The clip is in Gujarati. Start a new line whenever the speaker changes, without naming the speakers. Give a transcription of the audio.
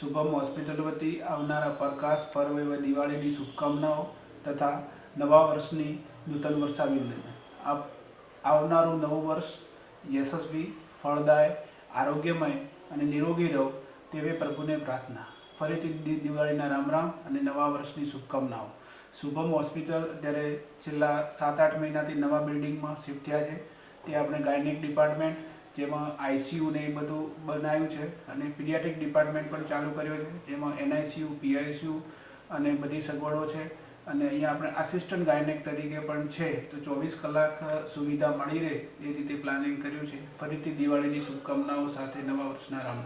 શુભમ હોસ્પિટલ વતી આવનારા પ્રકાશ પર્વ એવા દિવાળીની શુભકામનાઓ તથા નવા વર્ષની નૂતન વર્ષાભિનંદન આપ આવનારું નવું વર્ષ યશસ્વી, ફળદાય, આરોગ્યમય અને નિરોગી રહો તેવી પ્રભુને પ્રાર્થના. ફરીથી દિવાળીના રામ રામ અને નવા વર્ષની શુભકામનાઓ. શુભમ હોસ્પિટલ અત્યારે છેલ્લા સાત આઠ મહિનાથી નવા બિલ્ડિંગમાં શિફ્ટ થયા છે તે આપણે ગાયનિક ડિપાર્ટમેન્ટ જેમાં આઈસીયુ ને એ બધું બનાવ્યું છે અને પીડિયાટ્રિક ડિપાર્ટમેન્ટ પણ ચાલુ કર્યો છે. જેમાં એનઆઈસીયુ પીઆઈસીયુ અને બધી સગવડો છે. અને અહીંયા આપણે આસિસ્ટન્ટ ગાયનેક તરીકે પણ છે. તો ચોવીસ કલાક સુવિધા મળી રહે એ રીતે પ્લાનિંગ કર્યું છે. ફરીથી દિવાળીની શુભકામનાઓ સાથે નવા વર્ષના રામ